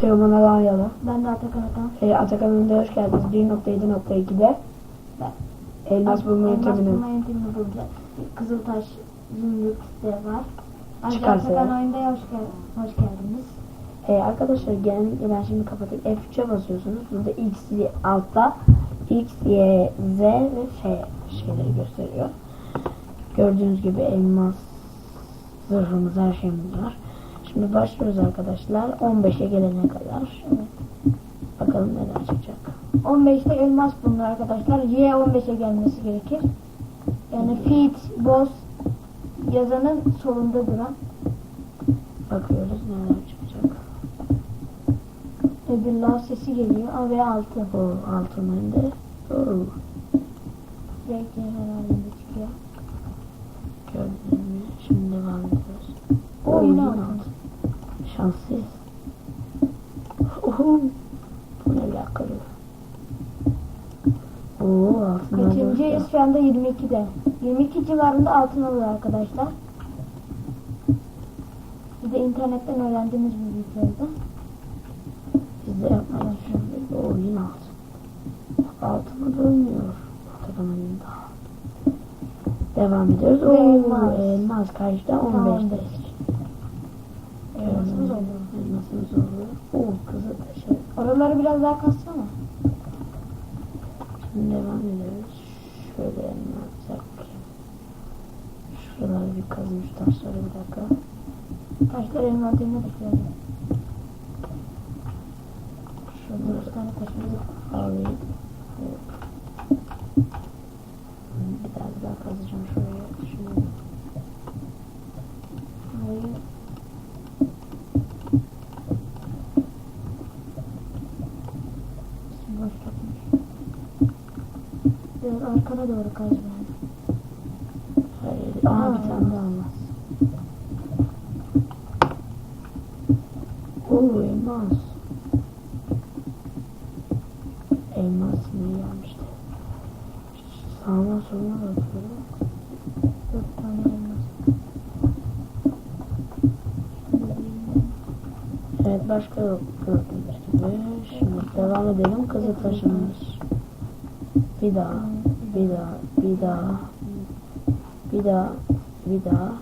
Teoman Alanyalı. Ben de Atakan Atan. E, Atakan Önde hoş geldiniz. 1.7.2'de Elmas bulma Elmas yöntemini bulma yöntemini bulacağız. Kızıltaş Zümrüt de var. Ayrıca Çıkarsa Atakan ya. oyunda hoş, gel hoş geldiniz. e, arkadaşlar genellikle ben şimdi kapatayım. F3'e basıyorsunuz. Burada X, Y altta X, Y, Z ve F şeyleri gösteriyor. Gördüğünüz gibi elmas zırhımız her şeyimiz var. Şimdi başlıyoruz arkadaşlar. 15'e gelene kadar. Bakalım neler çıkacak. 15'te elmas bulunur arkadaşlar. Y 15'e gelmesi gerekir. Yani feet, boss yazanın solunda duran. Bakıyoruz neler çıkacak. Öbür lav sesi geliyor. A ve 6. Bu altın önde. Belki herhalde çıkıyor. gördünüz mü? Şimdi devam ediyoruz. O Oyun yine altın. altın. Şanslıyız. Oho. Alakalı? Oo altın Kaçıncıyız? Şu anda 22'de. 22 civarında altın alıyor arkadaşlar. Bir de internetten öğrendiğimiz bir bilgilerdi. Biz de yapmayı düşündük. O oyun altın. Altına dönmüyor. Atakan'ın daha. Devam ediyoruz. Oo, elmas. elmas karşıda 15'te. Elmasımız oldu. Elmasımız oldu. Oo kızı. Oraları biraz daha kassana. Şimdi devam ediyoruz. Şöyle elmas yapayım. Şuraları bir kazın şu taşları bir dakika. Taşlar envanterine düşüyor. Şurada Bir tane taşımız yok. alayım. Evet. Bir daha bir daha kazacağım şuraya. Şunu. Burayı boş tutmuş. Biraz arkana doğru kaz yani. Hayır. Aa bir tane daha olmaz. Oo elmas. Elmas ne gelmişti? Sağına soluna bakıyorum. Dört tane elmas. Evet başka yok gördüğünüz gibi. Şimdi devam edelim. Kızıl taşımız. Bir daha, bir daha, bir daha, bir daha, bir daha.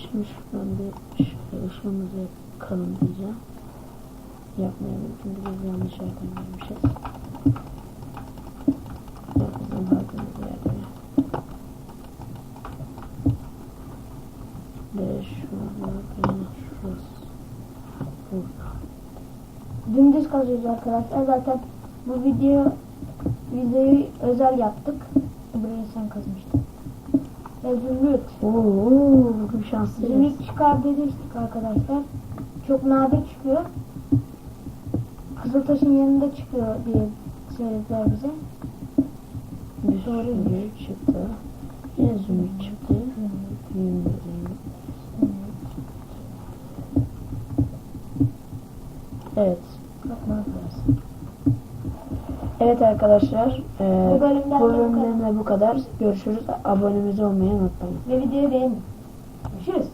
Şimdi şuradan bir şöyle ışığımızı yakalım diyeceğim. Yapmayalım çünkü biz yanlış yerden gelmişiz. Yok bizim farkımız yerde. Ve şurada, şurası. Burada. Dümdüz kazıyoruz arkadaşlar. Zaten bu video videoyu özel yaptık. Burayı sen kazmıştın. Ve zümrüt. Oo, bugün şanslıyız. Zümrüt çıkar demiştik arkadaşlar. Çok nadir çıkıyor. Kızıltaş'ın yanında çıkıyor diye söylediler bize. Bir sürü çıktı. Yine zümrüt çıktı. Yine zümrüt. Evet. Bak ne yapıyoruz. Evet arkadaşlar. E, bu bölümden, bu bölümden de bu kadar. Görüşürüz. Abonemizi olmayı unutmayın. Ve videoyu beğenin. Görüşürüz.